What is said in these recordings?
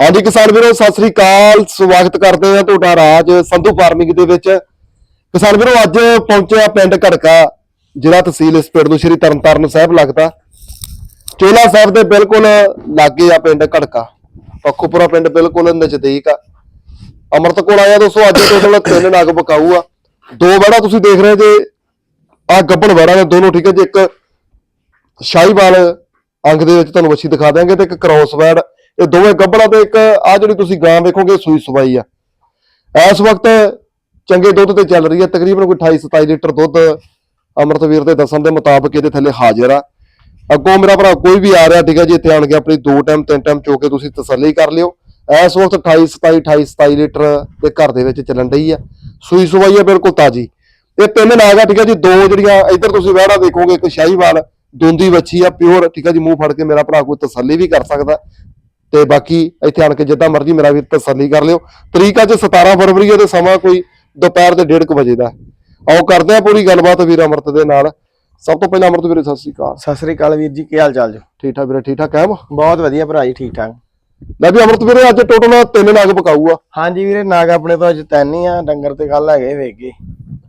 ਹਾਂਜੀ ਕਿਸਾਨ ਵੀਰੋ, ਸਤਿ ਸ੍ਰੀ ਅਕਾਲ। ਸਵਾਗਤ ਕਰਦੇ ਹਾਂ ਤੁਹਾਡਾ ਰਾਜ ਸੰਧੂ ਫਾਰਮਿੰਗ ਦੇ ਵਿੱਚ। ਕਿਸਾਨ ਵੀਰੋ, ਅੱਜ ਪਹੁੰਚਿਆ ਪਿੰਡ ਘੜਕਾ, ਜ਼ਿਲ੍ਹਾ ਤਹਿਸੀਲ ਇਸ ਪਿੰਡ ਨੂੰ, ਸ਼੍ਰੀ ਤਰਨਤਾਰਨ ਸਾਹਿਬ ਲੱਗਦਾ। ਚੋਲਾ ਸਾਹਿਬ ਦੇ ਬਿਲਕੁਲ ਲਾਗੇ ਆ ਪਿੰਡ ਘੜਕਾ। ਪੱਖੋਪੁਰਾ ਪਿੰਡ ਬਿਲਕੁਲ ਨਜ਼ਦੀਕ ਆ। ਅਮਰਤ ਕੋਲ ਆਇਆ ਦੋਸਤੋ, ਅੱਜ ਟੋਟਲ ਤਿੰਨ ਨਗ ਬਕਾਊ ਆ। ਦੋ ਵੜਾ ਤੁਸੀਂ ਦੇਖ ਰਹੇ ਜੇ, ਆ ਗੱਬਣ ਵੜਾ ਨੇ ਦੋਨੋਂ, ਠੀਕ ਹੈ ਜੀ। ਇੱਕ ਸ਼ਾਹੀਵਾਲ ਅੰਗ ਦੇ ਵਿੱਚ ਤੁਹਾਨੂੰ ਵੱਛੀ ਦਿਖਾ ਦਿਆਂਗੇ ਤੇ ਇੱਕ ਕ੍ਰੋਸ ਵੈੜ ਇਹ ਦੋਵੇਂ ਗੱਬੜਾ ਤੇ ਇੱਕ ਆ ਜਿਹੜੀ ਤੁਸੀਂ ਗਾਂ ਵੇਖੋਗੇ, ਸੂਈ ਸਵਾਈ ਆ। ਇਸ ਵਕਤ ਚੰਗੇ ਦੁੱਧ ਤੇ ਚੱਲ ਰਹੀ ਹੈ ਤਕਰੀਬਨ ਕੋਈ 28 27 ਲੀਟਰ ਦੁੱਧ ਅਮਰਤਵੀਰ ਦੇ ਦੱਸਣ ਦੇ ਮੁਤਾਬਕ ਇਹਦੇ ਥੱਲੇ ਹਾਜ਼ਰ ਆ। ਅੱਗੋਂ ਮੇਰਾ ਭਰਾ ਕੋਈ ਵੀ ਆ ਰਿਹਾ ਠੀਕ ਹੈ ਜੀ ਇੱਥੇ ਆਣ ਕੇ ਆਪਣੀ ਦੋ ਟਾਈਮ, ਤਿੰਨ ਟਾਈਮ ਚੋ ਕੇ ਤੁਸੀਂ ਤਸੱਲੀ ਕਰ ਲਿਓ। ਇਸ ਵਕਤ 28 27 28 27 ਲੀਟਰ ਦੇ ਘਰ ਦੇ ਵਿੱਚ ਚੱਲਣ ਡਈ ਆ। ਸੂਈ ਸਵਾਈ ਆ, ਬਿਲਕੁਲ ਤਾਜੀ। ਇਹ ਤਿੰਨ ਨਾਗ ਆ, ਠੀਕ ਹੈ ਜੀ, ਦੋ ਜਿਹੜੀਆਂ ਇੱਧਰ ਤੁਸੀਂ ਵਿਹੜਾ ਦੇਖੋਗੇ ਇੱਕ ਸ਼ਾਹੀਵਾਲ, ਦੁੰਦੀ ਵੱਛੀ ਆ, ਪਿਓਰ, ਠੀਕ ਆ ਜੀ, ਮੂੰਹ ਫੜ ਕੇ ਮੇਰਾ ਭਰਾ ਕੋਈ ਤਸੱਲੀ ਵੀ ਕਰ ਸਕਦਾ। ਤੇ ਬਾਕੀ ਇੱਥੇ ਆਣ ਕੇ ਜਿੱਦਾਂ ਮਰਜ਼ੀ ਮੇਰਾ ਵੀ ਤਸੱਲੀ ਕਰ ਲਿਓ। ਤਰੀਕ ਅੱਜ 17 ਫਰਵਰੀ ਹੈ ਤੇ ਸਮਾਂ ਕੋਈ ਦੁਪਹਿਰ ਦੇ 1:30 ਵਜੇ ਦਾ ਆਓ ਕਰਦੇ ਆ ਪੂਰੀ ਗੱਲਬਾਤ ਵੀਰ ਅਮਰਤ ਦੇ ਨਾਲ। ਸਭ ਤੋਂ ਪਹਿਲਾਂ ਅਮਰਤ ਵੀਰੇ ਸਤਿ ਸ੍ਰੀ ਅਕਾਲ। ਸਤਿ ਸ੍ਰੀ ਅਕਾਲ ਵੀਰ ਜੀ ਕੀ ਹਾਲ ਚਾਲ ਜੀ? ਠੀਕ ਠਾਕ ਵੀਰੇ ਠੀਕ ਠਾਕ ਕਾਇਮ? ਬਹੁਤ ਵਧੀਆ ਭਰਾ ਜੀ ਠੀਕ ਠਾਕ। ਲੈ ਵੀ ਅਮਰਤ ਵੀਰੇ ਅੱਜ ਟੋਟਲ ਤਿੰਨ ਨਗ ਪਕਾਊ ਆ। ਹਾਂਜੀ ਵੀਰੇ ਨਾਗ ਆਪਣੇ ਤੋਂ ਅੱਜ ਤਿੰਨ ਹੀ ਆ ਡੰਗਰ ਤੇ ਕੱਲ ਹੈਗੇ ਵੇਗੇ।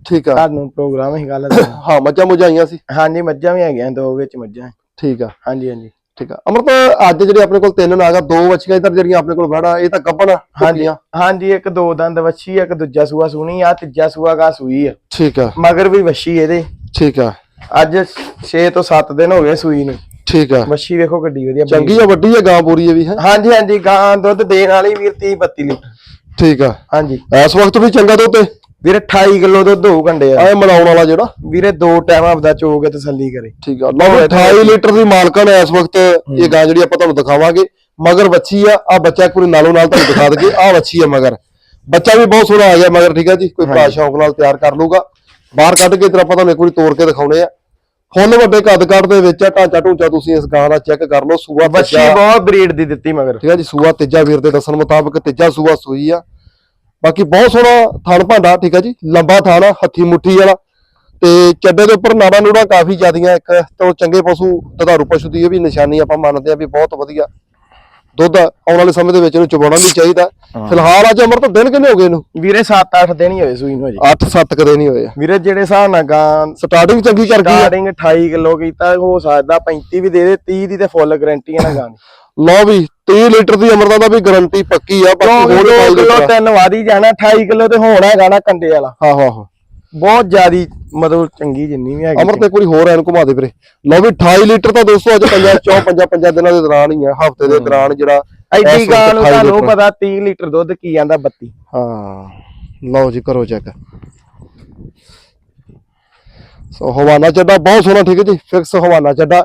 ਠੀਕ ਆ। ਤੁਹਾਨੂੰ ਪ੍ਰੋਗਰਾਮ ਹੀ ਗੱਲ ਹਾਂ ਮੱਝਾਂ ਮੁਝਾਈਆਂ ਸੀ। ਹਾਂਜੀ ਮੱਝਾਂ ਵੀ ਹੈਗੀਆਂ ਦੋ ਵਿੱਚ ਮੱਝਾਂ। ਠੀਕ ਆ। ਹਾਂਜੀ ਹਾਂਜੀ। ਠੀਕ ਆ। ਅਮਰਤ ਅੱਜ ਜਿਹੜੇ ਆਪਣੇ ਕੋਲ ਤਿੰਨ ਨਾਗ ਆ ਦੋ ਵੱਛੀਆਂ ਇੱਧਰ ਜਿਹੜੀਆਂ ਆਪਣੇ ਕੋਲ ਵੜਾ ਇਹ ਤਾਂ ਗੱਬਣ ਹਾਂਜੀ ਹਾਂਜੀ ਇੱਕ ਦੋ ਦੰਦ ਵੱਛੀ ਆ ਇੱਕ ਦੂਜਾ ਸੂਆ ਸੂਣੀ ਆ ਤੀਜਾ ਸੂਆ ਗਾ ਸੂਈ ਆ। ਠੀਕ ਆ। ਮਗਰ ਵੀ ਵੱਛੀ ਇਹਦੇ। ਠੀਕ ਆ। ਅੱਜ 6 ਤੋਂ 7 ਦਿਨ ਹੋ ਗਏ ਸੂਈ ਨੂੰ। ਠੀਕ ਆ। ਵੱਛੀ ਵੇਖੋ ਗੱਡੀ ਵਧੀਆ। ਚੰਗੀ ਆ ਵੱਡੀ ਆ ਗਾਂ ਪੂਰੀ ਆ ਵੀ ਹੈ? ਹਾਂਜੀ ਹਾਂਜੀ ਗਾਂ ਦੁੱਧ ਦੇਣ ਵਾਲੀ ਵੀਰ 30 32 ਲੀਟਰ। ਠੀਕ ਆ। ਹਾਂਜੀ। ਇਸ ਵਕਤ ਵੀ ਚੰਗਾ ਦੁੱਧ ਤੇ ਵੀਰੇ 28 ਕਿਲੋ ਦੁੱਧ ਹੋਊ ਕੰਡੇ ਆ ਐ ਮਲਾਉਣ ਵਾਲਾ ਜਿਹੜਾ? ਵੀਰੇ ਦੋ ਟਾਈਮ ਆਪਦਾ ਚੋ ਕੇ ਤਸੱਲੀ ਕਰੇ। ਠੀਕ ਆ। ਲਓ 28 ਲੀਟਰ ਦੀ ਮਾਲਕਣ ਹੈ ਇਸ ਵਕਤ। ਇਹ ਗਾਂ ਜਿਹੜੀ ਆਪਾਂ ਤੁਹਾਨੂੰ ਦਿਖਾਵਾਂਗੇ ਮਗਰ ਬੱਚੀ ਆ ਆ ਬੱਚਾ ਵਾਰੀ ਨਾਲੋਂ ਨਾਲ ਤੁਹਾਨੂੰ ਦਿਖਾ ਦਈਏ ਆ ਬੱਚੀ ਆ ਮਗਰ। ਬੱਚਾ ਵੀ ਬਹੁਤ ਸੋਹਣਾ ਆ ਗਿਆ ਮਗਰ ਠੀਕ ਆ ਜੀ? ਕੋਈ ਭਰਾ ਸ਼ੌਂਕ ਨਾਲ ਤਿਆਰ ਕਰ ਲੂਗਾ ਬਾਹਰ ਕੱਢ ਕੇ ਤੇਰਾ ਆਪਾਂ ਤੁਹਾਨੂੰ ਇੱਕ ਵਾਰੀ ਤੋੜ ਕੇ ਦਿਖਾਉਣੇ ਆ। ਫੁੱਲ ਵੱਡੇ ਕੱਦ ਕੱਦ ਦੇ ਵਿੱਚ ਆ ਢਾਂਚਾ ਢੂੰਚਾ ਤੁਸੀਂ ਇਸ ਗਾਂ ਦਾ ਚੈੱਕ ਕਰ ਲਓ ਸੂਆ ਬੱਚਾ ਬਹੁਤ ਬਰੀਡ ਦੀ ਦਿੱਤੀ ਮਗਰ। ਠੀਕ ਆ ਜੀ ਸੂਆ ਤੀਜਾ ਵੀਰ ਦੇ ਦੱਸਣ ਮੁਤਾਬਕ ਤੀਜਾ ਸੂਆ ਸੂਈ ਆ। ਬਾਕੀ ਬਹੁਤ ਸੋਹਣਾ ਥਣ ਭਾਂਡਾ, ਠੀਕ ਹੈ ਜੀ? ਲੰਬਾ ਥਣ ਹੱਥੀ ਮੁੱਠੀ ਵਾਲਾ। ਤੇ ਚੱਡੇ ਦੇ ਉੱਪਰ ਨਾੜਾ ਨੂੜਾ ਕਾਫੀ ਜ਼ਿਆਦੀਆਂ, ਇੱਕ ਤੋਂ ਚੰਗੇ ਪਸ਼ੂ, ਦੁਧਾਰੂ ਪਸ਼ੂ ਦੀ ਇਹ ਵੀ ਨਿਸ਼ਾਨੀ ਆਪਾਂ ਮੰਨਦੇ ਆ ਵੀ ਬਹੁਤ ਵਧੀਆ। ਦੁੱਧ ਆਉਣ ਵਾਲੇ ਸਮੇਂ ਦੇ ਵਿੱਚ ਇਹਨੂੰ ਚਬਾਉਣਾ ਵੀ ਚਾਹੀਦਾ। ਫਿਲਹਾਲ ਅੱਜ ਅਮਰ ਤਾਂ ਦਿਨ ਕਿੰਨੇ ਹੋ ਗਏ ਇਹਨੂੰ? ਵੀਰੇ 7-8 ਦਿਨ ਹੀ ਹੋਏ ਸੂਈ ਨੂੰ ਅਜੇ 8-7 ਕਦੇ ਨਹੀਂ ਹੋਏ ਵੀਰੇ ਜਿਹੜੇ ਹਿਸਾਬ ਨਾਲ ਗਾਂ ਸਟਾਰਟਿੰਗ ਚੰਗੀ ਕਰ ਗਈ ਸਟਾਰਟਿੰਗ 28 ਕਿਲੋ ਕੀਤਾ ਹੋ ਸਕਦਾ 35 ਵੀ ਦੇ ਦੇ 30 ਦੀ ਤੇ ਫੁੱਲ ਗਾਰੰਟੀ ਹੈ ਨਾ ਗਾਂ ਦੀ। ਲਓ ਵੀ 30 ਲੀਟਰ ਦੀ ਅਮਰਤਾ ਦਾ ਵੀ ਗਾਰੰਟੀ ਪੱਕੀ ਆ ਬਾਕੀ ਹੋਰ 2 ਪਾਈ ਕਿਲੋ ਤਿੰਨ ਵਾਦੀ ਜਾਣਾ 28 ਕਿਲੋ ਤੇ ਹੋਣਾ ਹੈਗਾ ਨਾ ਕੰਡੇ ਵਾਲਾ। ਹਾਂ ਹਾਂ ਹਾਂ। ਬਹੁਤ ਜ਼ਿਆਦੀ ਮਤਲਬ ਚੰਗੀ ਜਿੰਨੀ ਵੀ ਹੈਗੀ ਅਮਰ ਤੇ ਇੱਕ ਵਾਰੀ ਹੋਰ ਐਨ ਘੁਮਾ ਦੇ ਵੀਰੇ। ਲਓ ਵੀ 28 ਲੀਟਰ ਤਾਂ ਦੋਸਤੋ ਅੱਜ ਪੰਜਾਂ ਚੌ ਪੰਜਾਂ ਪੰਜਾਂ ਦਿਨਾਂ ਦੇ ਦੌਰਾਨ ਹੀ ਆ ਹਫ਼ਤੇ ਦੇ ਦੌਰਾਨ ਜਿਹੜਾ ਐਡੀ ਗਾਂ ਨੂੰ 28 ਤੁਹਾਨੂੰ। ਪਤਾ 30 ਲੀਟਰ ਦੁੱਧ ਕੀ ਜਾਂਦਾ 32 ਹਾਂ। ਲਓ ਜੀ ਕਰੋ ਚੈੱਕ ਸੋ ਹਵਾਨਾ ਚੱਡਾ ਬਹੁਤ ਸੋਹਣਾ ਠੀਕ ਹੈ ਜੀ? ਫਿਕਸ ਹਵਾਨਾ ਚੱਡਾ।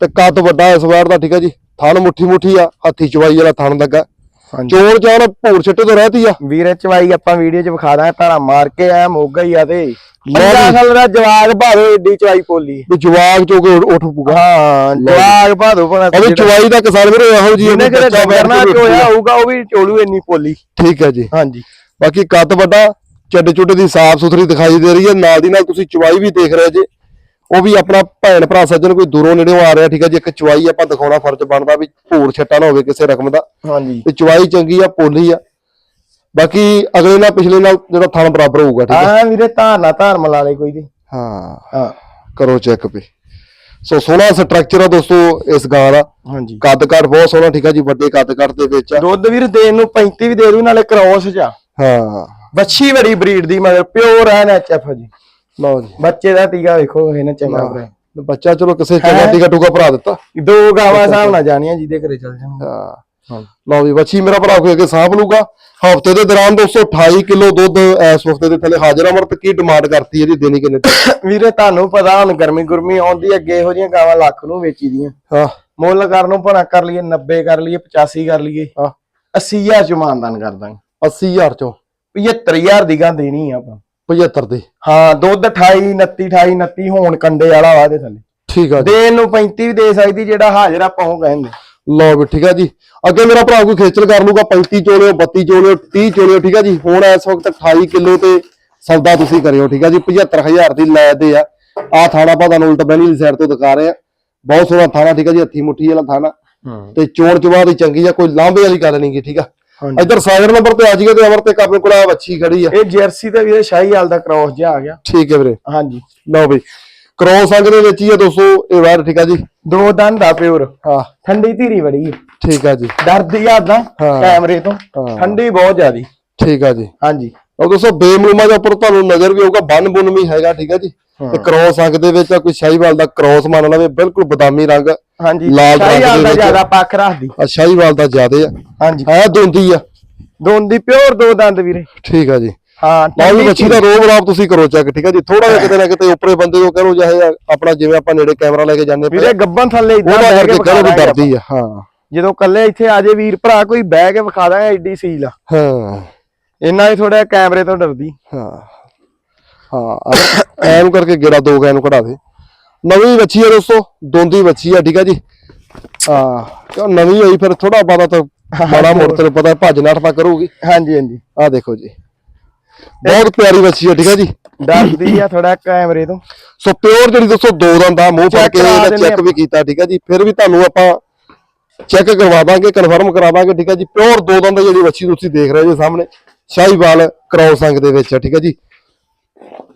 ਤੇ ਕੱਦ ਵੱਡਾ ਇਸ ਵਾਰ ਦਾ ਠੀਕ ਹੈ ਜੀ? ਥਣ ਮੁੱਠੀ ਮੁੱਠੀ ਆ ਹੱਥੀ ਚਵਾਈ ਵਾਲਾ ਥਣ ਲੱਗਾ। ਚੋਰ ਚਾਣ ਭੂਰ ਛਿੱਟੇ ਤੋਂ ਰਹਤੀ ਆ? ਵੀਰੇ ਚਵਾਈ ਆਪਾਂ ਵੀਡੀਓ 'ਚ ਵਿਖਾ ਦਾਂਗੇ ਧਾਰਾ ਮਾਰ ਕੇ ਆ ਮੋਗਾ ਹੀ ਆ ਤੇ। ਵੀ। ਸਾਲ ਦਾ ਜਵਾਗ ਭਾਵੇਂ ਏਡੀ ਚਵਾਈ ਪੋਲੀ। ਵੀ ਜਵਾਗ ਚੋ ਕੇ ਉੱਠ ਪੂਗਾ ਹਾਂ ਜਵਾਗ ਭਾਦੋ ਭਣਾ ਅਬੇ ਚਵਾਈ ਦਾ ਕਿਸਾਨ ਵੀਰੇ ਇਹੋ ਜੀ ਜਿਹਨੇ ਕਿਤੇ ਬੱਚਾ ਬੈਠ ਡੰਗਰਨਾ ਕੇ ਚੋਇਆ ਹੋਊਗਾ ਉਹ ਵੀ ਚੋਲੂ ਇੰਨੀ ਪੋਲੀ। ਠੀਕ ਹੈ ਜੀ। ਹਾਂਜੀ। ਬਾਕੀ ਕੱਦ ਵੱਡਾ ਚੱਡ ਚੁੱਡ ਦੀ ਸਾਫ਼ ਸੁਥਰੀ ਦਿਖਾਈ ਦੇ ਰਹੀ ਹੈ। ਨਾਲ ਦੀ ਨਾਲ ਤੁਸੀਂ ਚਵਾਈ ਵੀ ਦੇਖ ਰਹੇ ਜੇ। ਉਹ ਵੀ ਆਪਣਾ ਭੈਣ ਭਰਾ ਸੱਜਣ ਕੋਈ ਦੂਰੋਂ ਨੇੜਿਓਂ ਆ ਰਿਹਾ ਠੀਕ ਹੈ ਜੀ ਇੱਕ ਚਵਾਈ ਆਪਾਂ ਦਿਖਾਉਣਾ ਫਰਜ਼ ਬਣਦਾ ਵੀ ਭੂਰ ਛੱਟਾ ਨਾ ਹੋਵੇ ਕਿਸੇ ਰਕਮ ਦਾ। ਹਾਂਜੀ। ਤੇ ਚਵਾਈ ਚੰਗੀ ਆ ਪੋਲੀ ਆ। ਬਾਕੀ ਅਗਲੇ ਨਾਲ ਪਿਛਲੇ ਨਾਲ ਜਿਹੜਾ ਥਣ ਬਰਾਬਰ ਹੋਊਗਾ ਠੀਕ ਹੈ। ਹਾਂ ਵੀਰੇ ਧਾਰ ਨਾ ਧਾਰ ਮਲਾ ਲੈ ਕੋਈ ਦੀ ਹਾਂ। ਹਾਂ। ਕਰੋ ਚੈੱਕ ਵੀ। ਸੋ ਸੋਹਣਾ ਸਟਰਕਚਰ ਆ ਦੋਸਤੋ ਇਸ ਗਾਂ ਦਾ। ਹਾਂਜੀ। ਕੱਦ ਕਾਠ ਬਹੁਤ ਸੋਹਣਾ ਠੀਕ ਹੈ ਜੀ ਵੱਡੇ ਕੱਦ ਕਾਠ ਦੇ ਵਿੱਚ ਆ। ਦੁੱਧ ਵੀਰ ਦੇਣ ਨੂੰ 35 ਵੀ ਦੇ ਦੂ ਨਾਲੇ ਕ੍ਰੋਸ ਆ। ਹਾਂ। ਵੱਛੀ ਬੜੀ ਬਰੀਡ ਦੀ ਮਗਰ ਪਿਓਰ ਐਨ ਐਚਐਫ ਜੀ। ਲਓ ਜੀ। ਬੱਚੇ ਦਾ ਟੀਕਾ ਵੇਖੋ ਇਹਨੇ ਚੰਗਾ ਭਰਾ ਬੱਚਾ ਚਲੋ ਕਿਸੇ ਚੰਗਾ ਟੀਕਾ ਟੂਕਾ ਭਰਾ ਦਿੱਤਾ। ਦੋ ਗਾਵਾਂ ਹਿਸਾਬ ਨਾਲ ਜਾਣੀਆਂ ਜਿਹਦੇ ਘਰੇ ਚੱਲ ਜਾਣ ਹਾਂ। ਲਓ ਵੀ ਬੱਚੀ ਮੇਰਾ ਭਰਾ ਕੋਈ ਅੱਗੇ ਸਾਂਭ ਲੂਗਾ। ਹਫ਼ਤੇ ਦੇ ਦੌਰਾਨ 228 ਕਿਲੋ ਦੁੱਧ ਇਸ ਵਕਤ ਦੇ ਥੱਲੇ ਹਾਜ਼ਰ ਆ ਮਰ ਤੇ ਕੀ ਡਿਮਾਂਡ ਕਰਤੀ ਇਹਦੀ ਦੇਣੀ ਕਿੰਨੇ ਵੀਰੇ ਤੁਹਾਨੂੰ ਪਤਾ ਹੁਣ ਗਰਮੀ ਗੁਰਮੀ ਆਉਂਦੀ ਅੱਗੇ ਇਹੋ ਜਿਹੀਆਂ ਗਾਵਾਂ ਲੱਖ ਨੂੰ ਵੇਚੀ ਦੀਆਂ। ਹਾਂ। ਮੁੱਲ ਕਰਨ ਨੂੰ ਭਣਾ ਕਰ ਲਈਏ 90 ਕਰ ਲਈਏ 85 ਕਰ ਲਈਏ। ਹਾਂ। 80000 ਚ ਮਾਨਦਾਨ ਕਰ ਦਾਂਗੇ। 80000 ਚੋਂ। 75000 ਦੀ ਗਾਂ ਦੇਣੀ ਆ ਆਪਾਂ। 75 ਦੇ। ਹਾਂ ਦੁੱਧ 28 29 28 29 ਹੋਣ ਕੰਡੇ ਵਾਲਾ ਵਾ ਦੇ ਥੱਲੇ। ਠੀਕ ਆ ਜੀ। ਦੇਣ ਨੂੰ 35 ਵੀ ਦੇ ਸਕਦੀ ਜਿਹੜਾ ਹਾਜ਼ਰ ਆਪਾਂ ਉਹ ਕਹਿੰਦੇ। ਲਓ ਵੀ ਠੀਕ ਆ ਜੀ। ਅੱਗੇ ਮੇਰਾ ਭਰਾ ਕੋਈ ਖੇਚਲ ਕਰ ਲੂਗਾ 35 ਚੋਲਿਓ 32 ਚੋਲਿਓ 30 ਚੋਲਿਓ ਠੀਕ ਆ ਜੀ। ਹੁਣ ਇਸ ਵਕਤ 28 ਕਿਲੋ ਤੇ ਸੌਦਾ ਤੁਸੀਂ ਕਰਿਓ ਠੀਕ ਆ ਜੀ। 75000 ਦੀ ਲੈ ਦੇ ਆ। ਆ ਥਾਣਾ ਆਪਾਂ ਤੁਹਾਨੂੰ ਉਲਟ ਬੈਣੀ ਦੀ ਸਾਈਡ ਤੋਂ ਦਿਖਾ ਰਹੇ ਆ। ਬਹੁਤ ਸੋਹਣਾ ਥਾਣਾ ਠੀਕ ਆ ਜੀ। ਹੱਥੀ ਮੁੱਠੀ ਵਾਲਾ ਥਾਣਾ। ਤੇ ਚੋਣ ਚਵਾ ਦੀ ਚੰਗੀ ਆ ਕੋਈ ਲਾਂਭੇ ਵਾਲੀ ਗੱਲ ਨਹੀਂ ਗੀ ਠੀਕ ਆ। ਇੱਧਰ ਸਾਗਰ ਨੰਬਰ ਤੇ ਆ ਜੀਏ ਤੇ ਅਮਰ ਤੇ ਆਪਣੇ ਕੋਲ ਆ ਵੱਛੀ ਖੜੀ ਆ। ਇਹ ਜਰਸੀ ਤੇ ਵੀਰੇ ਸ਼ਾਹੀਵਾਲ ਦਾ ਕ੍ਰਾਸ ਜਿਹਾ ਆ ਗਿਆ। ਠੀਕ ਹੈ ਵੀਰੇ। ਹਾਂਜੀ। ਲਓ ਬਈ ਕ੍ਰੋਸ ਅੰਗ ਦੇ ਵਿੱਚ ਹੀ ਆ ਦੋਸਤੋ? ਇਹ ਵਾਰ ਠੀਕ ਆ ਜੀ? ਦੋ ਦੰਦ ਆ ਪਿਓਰ ਹਾਂ। ਠੰਡੀ ਧੀਰੀ ਬੜੀ ਹੈ ਠੀਕ ਆ ਜੀ। ਡਰਦੀ ਆ ਹਾਂ। ਕੈਮਰੇ ਤੋਂ। ਠੰਡੀ ਬਹੁਤ ਜ਼ਿਆਦੀ। ਠੀਕ ਆ ਜੀ। ਹਾਂਜੀ। ਉਹ ਦੋਸਤੋ ਬੇਮਲੂਮਾ ਦੇ ਉੱਪਰ ਤੁਹਾਨੂੰ ਨਜ਼ਰ ਵੀ ਆਊਗਾ ਬੰਨ ਬੁੰਨ ਵੀ ਹੈਗਾ ਠੀਕ ਆ ਜੀ। ਤੇ ਕ੍ਰੋਸ ਅੰਗ ਦੇ ਵਿੱਚ ਆ? ਕੋਈ ਸ਼ਾਹੀਵਾਲ ਦਾ ਕ੍ਰੋਸ ਮੰਨ ਲਵੇ ਬਿਲਕੁਲ ਬਦਾਮੀ ਰੰਗ ਹਾਂਜੀ। ਲਾਲ ਰੰਗ ਸ਼ਾਹੀਵਾਲ ਦੇ। ਜ਼ਿਆਦਾ ਪੱਖ ਰੱਖਦੀ। ਆ ਸ਼ਾਹੀਵਾਲ ਦਾ ਜ਼ਿਆਦੇ ਆ। ਹਾਂਜੀ। ਹੈ ਦੁੰਦੀ ਆ। ਦੋਂਦੀ ਪਿਓਰ ਦੋ ਦੰਦ ਵੀਰੇ। ਠੀਕ ਆ ਜੀ। ਹਾਂ ਠੰਡੀ ਬੱਚੀ ਦਾ ਰੋਬ ਰਾਬ ਤੁਸੀਂ ਕਰੋ ਚੈੱਕ ਠੀਕ ਆ ਜੀ? ਥੋੜਾ ਜਿਹਾ ਕਿਤੇ ਨਾ ਕਿਤੇ ਉੱਪਰੇ ਬੰਦੇ ਨੂੰ ਕਰੋ ਚਾਹੇ ਆਪਣਾ ਜਿਵੇਂ ਆਪਾਂ ਨੇੜੇ ਕੈਮਰਾ ਲੈ ਕੇ ਜਾਂਦੇ ਪਏ ਵੀਰੇ ਗੱਬਨ ਥੱਲੇ ਇਦਾਂ ਬਹਿ ਕੇ ਕਰੋ ਵੀ ਡਰਦੀ ਆ ਹਾਂ। ਜਦੋਂ ਕੱਲੇ ਇੱਥੇ ਆ ਜੇ ਵੀਰ ਭਰਾ ਕੋਈ ਬਹਿ ਕੇ ਵਿਖਾ ਦਾਂਗੇ ਐਡੀ ਸੀਲ ਆ। ਹਾਂ। ਇੰਨਾ ਹੀ ਥੋੜਾ ਕੈਮਰੇ ਤੋਂ ਡਰਦੀ। ਹਾਂ। ਹਾਂ ਐਨ ਕਰਕੇ ਗੇੜਾ ਦੋ ਗੈਨ ਨੂੰ ਕਢਾ ਦੇ। ਨਵੀਂ ਬੱਚੀ ਆ ਦੋਸਤੋ ਦੋਂਦੀ ਬੱਚੀ ਆ ਠੀਕ ਆ ਜੀ। ਹਾਂ ਕਿਉਂ ਨਵੀਂ ਹੋਈ ਫਿਰ ਥੋੜਾ ਬਾਦਾ ਤਾਂ ਮਾੜਾ ਮੋੜ ਤੈਨੂੰ ਪਤਾ ਭੱਜ ਤਾਂ ਕਰੂਗੀ। ਹਾਂਜੀ ਹਾਂਜੀ। ਆ ਦੇਖੋ ਜੀ। ਬਹੁਤ ਪਿਆਰੀ ਬੱਚੀ ਆ ਠੀਕ ਆ ਜੀ। ਡਰਦੀ ਆ ਥੋੜਾ ਕੈਮਰੇ ਤੋਂ। ਸੋ ਪਿਓਰ ਜਿਹੜੀ ਦੋਸਤੋ ਦੋ ਦੰਦ ਆ ਮੂੰਹ ਫੜ ਕੇ ਇਹਦਾ ਚੈੱਕ ਵੀ ਕੀਤਾ ਠੀਕ ਆ ਜੀ। ਫਿਰ ਵੀ ਤੁਹਾਨੂੰ ਆਪਾਂ ਚੈੱਕ ਕਰਵਾ ਦਾਂਗੇ ਕਨਫਰਮ ਕਰਾ ਦਾਂਗੇ ਠੀਕ ਆ ਜੀ। ਪਿਓਰ ਦੋ ਦੰਦ ਜਿਹੜੀ ਬੱਚੀ ਤੁਸੀਂ ਦੇਖ ਰਹੇ ਹੋ ਸਾਹਮਣੇ ਸ਼ਾਹੀਵਾਲ ਕ੍ਰੋਸ ਅੰਗ ਦੇ ਵਿੱਚ ਆ ਠੀਕ ਆ ਜੀ।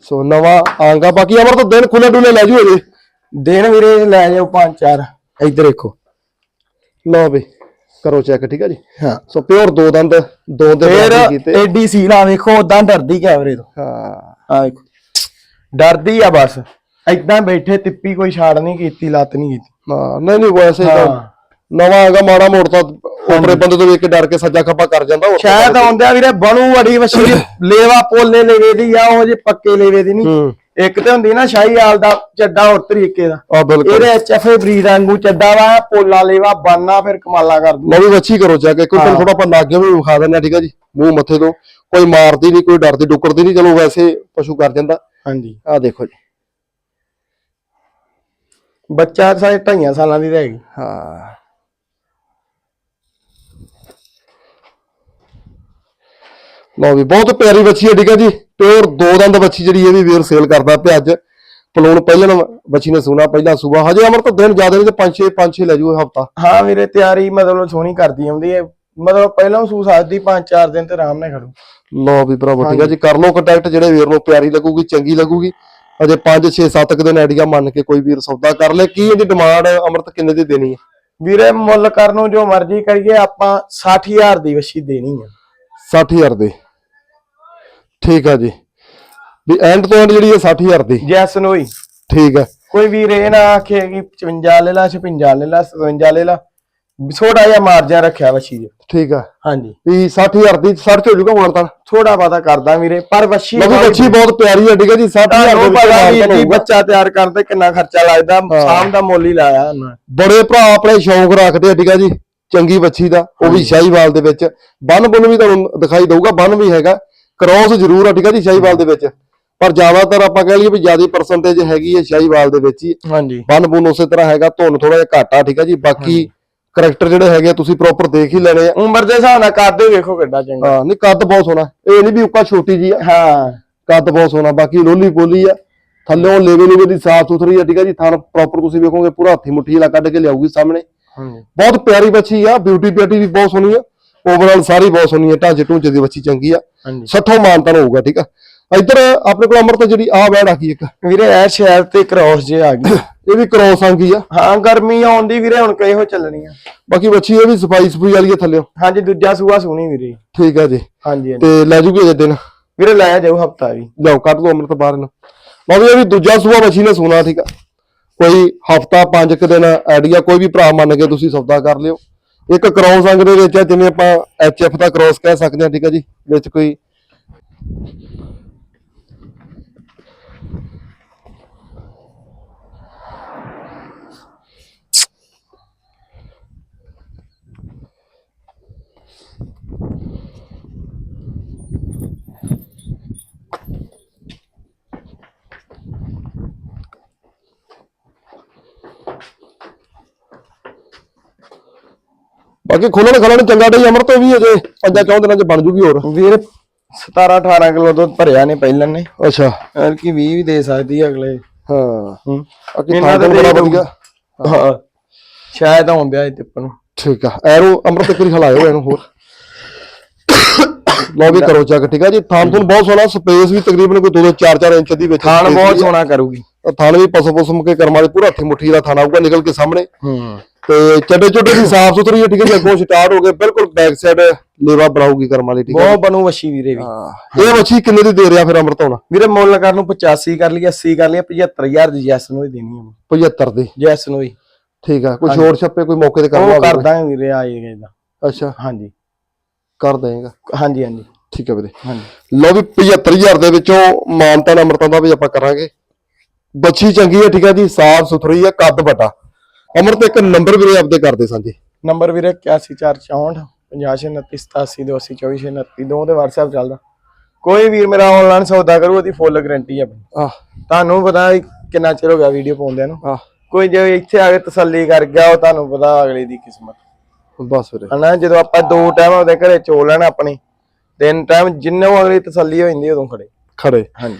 ਸੋ ਨਵਾਂ ਆਂਗਾ ਬਾਕੀ ਅਮਰ ਤਾਂ ਦਿਨ ਖੁੱਲੇ ਡੁੱਲੇ ਲੈ ਜੂ ਅਜੇ ਦਿਨ ਵੀਰੇ ਲੈ ਜਾਓ ਪੰਜ ਚਾਰ। ਇੱਧਰ ਦੇਖੋ। ਲਓ ਬਈ ਕਰੋ ਚੈੱਕ ਠੀਕ ਆ ਜੀ? ਹਾਂ। ਸੋ ਪਿਓਰ ਦੋ ਦੰਦ ਦੋ ਦੇ ਬਰਾਬਰ ਕੀਤੇ। ਐਡੀ ਸੀਲ ਆ ਵੇਖੋ ਉਦਾਂ ਡਰਦੀ ਕੈਮਰੇ ਤੋਂ। ਹਾਂ। ਆ ਵੇਖੋ ਡਰਦੀ ਆ ਬਸ। ਏਦਾਂ ਬੈਠੇ ਤਿੱਪੀ ਕੋਈ ਛਾੜ ਨਹੀਂ ਕੀਤੀ ਲੱਤ ਨਹੀਂ ਕੀਤੀ। ਹਾਂ, ਨਹੀਂ ਨਹੀਂ ਵੈਸੇ ਤਾਂ ਹਾਂ। ਨਵਾਂ ਆਂਗਾ ਮਾੜਾ ਮੋੜ ਤਾਂ ਉਪਰੇ ਬੰਦੇ ਤੋਂ ਵੇਖ ਕੇ ਡਰ ਕੇ ਸੱਜਾ ਖੱਬਾ ਕਰ ਜਾਂਦਾ ਹੋਰ ਤਾਂ ਸ਼ਾਇਦ ਆਉਂਦਿਆ ਵੀਰੇ ਬਣੂ ਵੜੀ ਵਛੀ ਲੇਵਾ ਪੋਲੇ ਲੇਵੇ ਦੀ ਆ ਉਹ ਜੇ ਪੱਕੇ ਲੇਵੇ ਦੀ ਨਹੀਂ। ਹੂੰ। ਇੱਕ ਤੇ ਹੁੰਦੀ ਨਾ ਸ਼ਾਹੀ ਆਲ ਦਾ ਚੱਡਾ ਹੋਰ ਤਰੀਕੇ ਦਾ। ਆ ਬਿਲਕੁਲ। ਇਹਦੇ ਐਚਐਫਏ ਬਰੀਡ ਵਾਂਗੂ ਚੱਡਾ ਵਾ ਪੋਲਾ ਲੇਵਾ ਬਾਨਾ ਫਿਰ ਕਮਾਲਾ ਕਰ ਦੂ ਮੈਂ ਵੀ ਵੱਛੀ ਕਰੋ ਚੈੱਕ ਇੱਕ ਵਾਰ ਹਾਂ। ਥੋੜਾ ਆਪਾਂ ਲਾਗੇ ਵੀ ਵਿਖਾ ਦਿੰਦੇ ਆ ਠੀਕ ਆ ਜੀ? ਮੂੰਹ ਮੱਥੇ ਤੋਂ। ਕੋਈ ਮਾਰਦੀ ਨਹੀਂ ਕੋਈ ਡਰਦੀ ਡੁੱਕਰਦੀ ਨਹੀਂ ਚਲੋ ਵੈਸੇ ਪਸ਼ੂ ਕਰ ਜਾਂਦਾ। ਹਾਂਜੀ। ਆ ਦੇਖੋ ਜੀ। ਬੱਚਾ ਸਾਰੇ ਢਾਈਆਂ ਸਾਲਾਂ ਦੀ ਰਹੇਗੀ ਹਾਂ। ਲਓ ਵੀ ਬਹੁਤ ਪਿਆਰੀ ਬੱਚੀ ਹੈ ਠੀਕ ਹੈ ਜੀ। ਪਿਓਰ ਦੋ ਦੰਦ ਬੱਚੀ ਜਿਹੜੀ ਇਹ ਵੀ ਵੀਰ ਸੇਲ ਕਰਦਾ ਪਿਆ ਅੱਜ। ਪਲੂਣ ਪਹਿਲਾਂ ਬੱਚੀ ਨੇ ਸੂਣਾ ਪਹਿਲਾਂ ਸੂਬਾ। ਹਜੇ ਅਮਰ ਤਾਂ ਦਿਨ ਜ਼ਿਆਦਾ ਨਹੀਂ ਤੇ 5 6 5 6 ਲੈ ਜੂ ਹਫਤਾ। ਹਾਂ ਵੀਰੇ ਤਿਆਰੀ ਮਤਲਬ ਸੋਹਣੀ ਕਰਦੀ ਆਉਂਦੀ ਹੈ। ਮਤਲਬ ਪਹਿਲਾਂ ਸੂ ਸਕਦੀ ਪੰਜ ਚਾਰ ਦਿਨ ਤੇ ਆਰਾਮ ਨਾਲ ਖੜੂ। ਲਓ ਵੀ ਭਰਾਵੋ ਠੀਕ ਹੈ ਜੀ ਕਰ ਲਓ ਕੰਟੈਕਟ ਜਿਹੜੇ ਵੀਰ ਨੂੰ ਪਿਆਰੀ ਲੱਗੂਗੀ ਚੰਗੀ ਲੱਗੂਗੀ। ਅਜੇ 5 6 7 ਕੁ ਦਿਨ ਆਈਡੀਆ ਮੰਨ ਕੇ ਕੋਈ ਵੀਰ ਸੌਦਾ ਕਰ ਲੈ। ਕੀ ਇਹਦੀ ਡਿਮਾਂਡ ਅਮਰਤ ਕਿੰਨੇ ਦੀ ਦੇਣੀ ਹੈ? ਵੀਰੇ ਮੁੱਲ ਕਰਨ ਨੂੰ ਜੋ ਮਰਜ਼ੀ ਕਰੀਏ ਆਪਾਂ 60000 ਦੀ ਵਛੀ ਦੇਣੀ ਆ 60000 ਦੀ। ਠੀਕ ਆ ਜੀ। ਵੀ ਐਂਡ ਤੋਂ ਐਂਡ ਜਿਹੜੀ ਹੈ 60000 ਦੀ। ਜੈਸ ਨੋਈ ਠੀਕ ਹੈ ਕੋਈ ਵੀਰ ਇਹ ਨਾ ਆਖੇ ਕਿ 55 ਲੈ ਲਾ 56 ਲੈ ਲਾ 57 ਲੈ ਲਾ। ਥੋੜਾ ਜਿਹਾ ਮਾਰਜਾ ਰੱਖਿਆ ਵਛੀ ਦੇ ਠੀਕ ਆ। ਹਾਂਜੀ। ਵੀ 60000 ਦੀ 60 ਚ ਹੋ ਜਾਊਗਾ ਹੁਣ ਤਾਂ। ਥੋੜਾ ਬਾਤਾ ਕਰਦਾ ਵੀਰੇ ਪਰ ਵਛੀ ਮਤਲਬ ਬੱਚੀ ਬਹੁਤ ਪਿਆਰੀ ਹੈ ਠੀਕ ਹੈ ਜੀ 60000 ਦੇ ਵੀ ਜੀ। ਬੱਚਾ ਤਿਆਰ ਕਰਦੇ ਕਿੰਨਾ ਖਰਚਾ ਲੱਗਦਾ ਸ਼ਾਮ ਦਾ ਮੁੱਲ ਹੀ ਲਾਇਆ। ਬੜੇ ਭਰਾ ਆਪਣੇ ਸ਼ੌਂਕ ਰੱਖਦੇ ਆ ਠੀਕ ਆ ਜੀ ਚੰਗੀ ਬੱਚੀ ਦਾ ਉਹ ਵੀ ਸ਼ਾਹੀਵਾਲ ਦੇ ਵਿੱਚ। ਬੰਨ ਬੁੰਨ ਵੀ ਤੁਹਾਨੂੰ ਦਿਖਾਈ ਦਊਗਾ ਬੰਨ ਵੀ ਹੈਗਾ। ਕ੍ਰੋਸ ਜ਼ਰੂਰ ਆ ਠੀਕ ਆ ਜੀ ਸ਼ਾਹੀਵਾਲ ਦੇ ਵਿੱਚ। ਪਰ ਜ਼ਿਆਦਾਤਰ ਆਪਾਂ ਕਹਿ ਲਈਏ ਵੀ ਜ਼ਿਆਦਾ ਪਰਸੈਂਟੇਜ ਹੈਗੀ ਹੈ ਸ਼ਾਹੀਵਾਲ ਦੇ ਵਿੱਚ ਹੀ। ਹਾਂਜੀ। ਬੰਨ ਬੁੰਨ ਉਸੇ ਤਰ੍ਹਾਂ ਹੈਗਾ ਧੁੰਨ ਥੋੜਾ ਜਿਹਾ ਘੱਟ ਠੀਕ ਆ ਜੀ। ਬਾਕੀ ਕਰੈਕਟਰ ਜਿਹੜੇ ਹੈਗੇ ਤੁਸੀਂ ਪ੍ਰੋਪਰ ਦੇਖ ਹੀ ਲੈਣੇ ਆ। ਉਮਰ ਦੇ ਹਿਸਾਬ ਨਾਲ ਕਰਦੇ ਵੇਖੋ ਕਿੱਡਾ ਚੰਗਾ। ਹਾਂ ਨਹੀਂ ਕੱਦ ਬਹੁਤ ਸੋਹਣਾ। ਇਹ ਨਹੀਂ ਵੀ ਉੱਕਾ ਛੋਟੀ ਜੀ ਆ। ਹਾਂ। ਕੱਦ ਬਹੁਤ ਸੋਹਣਾ ਬਾਕੀ ਲੋਲੀ ਪੋਲੀ ਆ। ਥੱਲੇੋਂ ਲੇਵੇ ਲੂਵੇ ਦੀ ਸਾਫ਼ ਸੁਥਰੀ ਆ ਠੀਕ ਆ ਜੀ। ਥਣ ਪ੍ਰੋਪਰ ਤੁਸੀਂ ਵੇਖੋਗੇ ਪੂਰਾ ਹੱਥੀ ਮੁੱਠੀ ਵਾਲਾ ਕੱਢ ਕੇ ਲਿਆਊਗੀ ਸਾਹਮਣੇ। ਹਾਂਜੀ। ਬਹੁਤ ਪਿਆਰੀ ਬੱਚੀ ਆ ਬਿਊਟੀ ਪਿਆਟੀ ਵੀ ਬਹੁਤ ਸੋਹਣੀ ਆ। ਓਵਰਆਲ ਸਾਰੀ ਬਹੁਤ ਸੋਹਣੀ ਆ ਢਾਂਚੇ ਢੂੰਚੇ ਦੀ ਬੱਚੀ ਚੰਗੀ ਆ। ਸੱਠੋਂ ਮਾਨਤਨ ਹੋਊਗਾ ਠੀਕ ਆ? ਇੱਧਰ ਆਪਣੇ ਕੋਲ ਅਮਰਤ ਜਿਹੜੀ ਆ ਵੈੜ ਆ ਗਈ ਇੱਕ। ਵੀਰੇ ਐ ਸ਼ਹਿਰ ਤੇ ਕ੍ਰੋਸ ਜੇ ਆ ਗਈ। ਇਹ ਵੀ ਕ੍ਰੋਸ ਆਂਗੀ ਆ। ਹਾਂ ਗਰਮੀ ਆਉਂਦੀ ਵੀਰੇ ਹੁਣ ਕਿਹੋ ਚੱਲਣੀ ਆ। ਬਾਕੀ ਬੱਚੀ ਇਹ ਵੀ ਸਫ਼ਾਈ ਸਫੂਈ ਵਾਲੀ ਆ ਥੱਲਿਓ। ਹਾਂਜੀ ਦੂਜਾ ਸੂਆ ਸੁਣੀ ਵੀਰੇ। ਠੀਕ ਆ ਜੀ। ਹਾਂਜੀ ਤੇ ਲੈ ਜੂਗੀ ਅਜੇ ਦਿਨ? ਵੀਰੇ ਲੈ ਜਾਓ ਹਫਤਾ ਵੀ। ਲਿਆਓ ਕੱਢ ਲਓ ਅਮਰਤ ਬਾਹਰ ਨੂੰ ਲਓ ਵੀ ਇਹ ਵੀ ਦੂਜਾ ਸੂਆ ਬੱਚੀ ਨੇ ਸੋਨਾ ਠੀਕ ਆ। ਕੋਈ ਹਫਤਾ ਪੰਜ ਕੁ ਦਿਨ ਆਈਡੀਆ ਕੋਈ ਵੀ ਭਰਾ ਮੰਨ ਕੇ ਤੁਸੀਂ ਸੌਦਾ ਕਰ ਲਿਓ। ਇੱਕ ਕ੍ਰੋਸ ਅੰਗ ਦੇ ਵਿੱਚ ਆ, ਜਿਵੇਂ ਆਪਾਂ ਐਚਐਫ ਦਾ ਕ੍ਰੋਸ ਕਹਿ ਸਕਦੇ ਹਾਂ, ਠੀਕ ਹੈ ਜੀ, ਵਿੱਚ ਕੋਈ ਬਾਕੀ ਖੋਲਣ ਖਲਣ ਚੰਗਾ ਡਈ ਅਮਰ ਤੋਂ ਵੀ ਅਜੇ ਪੰਜਾਂ ਚੌਂ ਦਿਨਾਂ ਚ ਬਣ ਜੂਗੀ ਹੋਰ। ਵੀਰ 17 18 ਕਿਲੋ ਦੁੱਧ ਭਰਿਆ ਨੇ ਪਹਿਲਾਂ ਨੇ। ਅੱਛਾ। ਐਰ ਕੀ 20 ਵੀ ਦੇ ਸਕਦੀ ਹੈ ਅਗਲੇ। ਹਾਂ। ਹੂੰ। ਬਾਕੀ ਇਹਨਾਂ ਥਾਂ ਦਾ ਬੜਾ ਦੇ ਵਧੀਆ। ਹਾਂ। ਸ਼ਾਇਦ ਆਉਂਦਿਆ ਇਹ ਟਿੱਪ ਨੂੰ। ਠੀਕ ਆ। ਐਰੋ ਅਮਰਤ ਇੱਕ ਵਾਰੀ ਹਲਾਇਓ ਇਹਨੂੰ ਹੋਰ। ਲਓ ਵੀ ਕਰੋ ਚੈੱਕ ਠੀਕ ਆ ਜੀ? ਥਾਨ ਤੁਹਾਨੂੰ ਬਹੁਤ ਸੋਹਣਾ ਸਪੇਸ ਵੀ ਤਕਰੀਬਨ ਕੋਈ 2 4 4 ਇੰਚ ਦੀ ਵਿੱਚ ਥਾਣ space ਬਹੁਤ ਵੀ ਆ। ਸੋਹਣਾ ਕਰੂਗੀ। ਥਾਨ ਵੀ ਪਸਮ ਪਸਮ ਕੇ ਕਰਮਾਂ ਦੇ ਪੂਰਾ ਹੱਥੀ ਮੁੱਠੀ ਦਾ ਥਾਨ ਆਊਗਾ ਨਿਕਲ ਕੇ ਸਾਹਮਣੇ। ਹੂੰ। ਤੇ ਚੱਡੇ ਚੁੱਡੇ ਦੀ ਸਾਫ਼ ਸੁਥਰੀ ਹੈ ਠੀਕ ਹੈ ਜੀ ਅੱਗੋਂ ਸਟਾਰਟ ਹੋ ਗਏ ਬਿਲਕੁਲ ਬੈਕ ਸਾਈਡ ਲੇਵਾ ਬਣਾਊਗੀ ਕਰਮਾਂ ਲਈ ਠੀਕ ਹੈ। ਬਹੁਤ ਬਣੂ ਵਸ਼ੀ ਵੀਰੇ ਵੀ। ਹਾਂ। ਇਹ ਮੱਛੀ ਕਿੰਨੇ ਦੀ ਦੇ ਰਿਹਾ ਫਿਰ ਅਮਰਤ ਹੁਣ? ਵੀਰੇ ਮੁੱਲ ਕਰਨ ਨੂੰ 85 ਕਰ ਲਈ 80 ਕਰ ਲਈ 75000 ਦੀ ਜੈਸ ਨੂੰ ਹੀ ਦੇਣੀ ਆ 75 ਦੀ। ਜੈਸ ਨੂੰ ਹੀ ਠੀਕ ਆ ਕੋਈ ਛੋੜ ਛੱਪੇ ਕੋਈ ਮੌਕੇ ਤੇ ਉਹ ਹੋਵੇ। ਕਰ ਦਾਂਗੇ ਵੀਰੇ ਆਏਗਾ ਇਹਦਾ ਅੱਛਾ। ਹਾਂਜੀ। ਕਰ ਦੇਗਾ ਹਾਂਜੀ ਹਾਂਜੀ। ਠੀਕ ਹੈ ਵੀਰੇ। ਹਾਂਜੀ। ਲਓ ਵੀ 75000 ਦੇ ਵਿੱਚੋਂ ਮਾਨਤਾ ਅਮਰਤਾਂ ਦਾ ਵੀ ਆਪਾਂ ਕਰਾਂਗੇ। ਬੱਚੀ ਚੰਗੀ ਹੈ ਠੀਕ ਹੈ ਜੀ ਸਾਫ਼ ਸੁਥਰੀ ਹੈ ਕੱਦ ਵੱਡਾ। ਅਮਰਤ ਇੱਕ ਨੰਬਰ ਵੀਰੇ ਆਪਦੇ ਕਰਦੇ ਸਾਂਝੇ। ਨੰਬਰ ਵੀਰੇ 8164 5089 ਦੋ ਦੇ WhatsApp ਚੱਲਦਾ। ਕੋਈ ਵੀਰ ਮੇਰਾ ਆਨਲਾਈਨ ਸੌਦਾ ਕਰੂ ਉਹਦੀ ਫੁੱਲ ਗਾਰੰਟੀ ਆ ਆਹ। ਤੁਹਾਨੂੰ ਪਤਾ ਕਿੰਨਾ ਚਿਰ ਹੋ ਗਿਆ ਵੀਡੀਓ ਪਾਉਂਦਿਆਂ ਨੂੰ। ਆਹ। ਕੋਈ ਜੇ ਇੱਥੇ ਆ ਕੇ ਤਸੱਲੀ ਕਰ ਗਿਆ ਉਹ ਤੁਹਾਨੂੰ ਪਤਾ ਅਗਲੇ ਦੀ ਕਿਸਮਤ। ਬਸ ਵੀਰੇ। ਹਨਾ ਜਦੋਂ ਆਪਾਂ ਦੋ ਟਾਈਮ ਉਹਦੇ ਘਰੇ ਚੋ ਲੈਣਾ ਆਪਣੀ ਤਿੰਨ ਟਾਈਮ ਜਿੰਨੇ ਉਹ ਅਗਲੀ ਤਸੱਲੀ ਹੋ ਜਾਂਦੀ ਉਦੋਂ ਖੜੇ। ਖੜੇ। ਹਾਂਜੀ।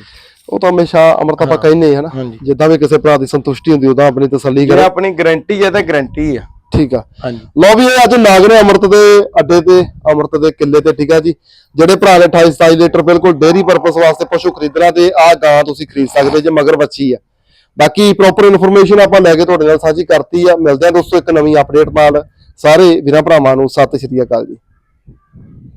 ਉਹ ਤਾਂ ਹਮੇਸ਼ਾ ਅਮਰਤ ਆਪਾਂ ਕਹਿੰਦੇ ਹਾਂ ਨਾ। ਹਾਂਜੀ। ਜਿੱਦਾਂ ਵੀ ਕਿਸੇ ਭਰਾ ਦੀ ਸੰਤੁਸ਼ਟੀ ਹੁੰਦੀ ਉਹਦਾ ਆਪਣੀ ਤਸੱਲੀ ਜੇ ਕਰੇ। ਆਪਣੀ ਗਾਰੰਟੀ ਹੈ ਤਾਂ ਗਾਰੰਟੀ ਆ। ਠੀਕ ਆ। ਹਾਂਜੀ। ਲਓ ਵੀ ਇਹ ਅੱਜ ਨਾਗ ਨੇ ਅਮਰਤ ਦੇ ਅੱਡੇ ਤੇ ਅਮਰਤ ਦੇ ਕਿੱਲੇ ਤੇ ਠੀਕ ਆ ਜੀ। ਜਿਹੜੇ ਭਰਾ ਨੇ 28 27 ਲੀਟਰ ਬਿਲਕੁਲ ਡੇਅਰੀ ਪਰਪਸ ਵਾਸਤੇ ਪਸ਼ੂ ਖਰੀਦਣਾ ਤੇ ਆਹ ਗਾਂ ਤੁਸੀਂ ਖਰੀਦ ਸਕਦੇ ਜੇ ਮਗਰ ਬੱਚੀ ਆ। ਬਾਕੀ ਪ੍ਰੋਪਰ ਇਨਫੋਰਮੇਸ਼ਨ ਆਪਾਂ ਲੈ ਕੇ ਤੁਹਾਡੇ ਨਾਲ ਸਾਂਝੀ ਕਰਤੀ ਆ। ਮਿਲਦੇ ਆ ਦੋਸਤੋ ਇੱਕ ਨਵੀਂ ਅਪਡੇਟ ਨਾਲ। ਸਾਰੇ ਵੀਰਾਂ ਭਰਾਵਾਂ ਨੂੰ ਸਤਿ ਸ਼੍ਰੀ ਅਕਾਲ ਜੀ।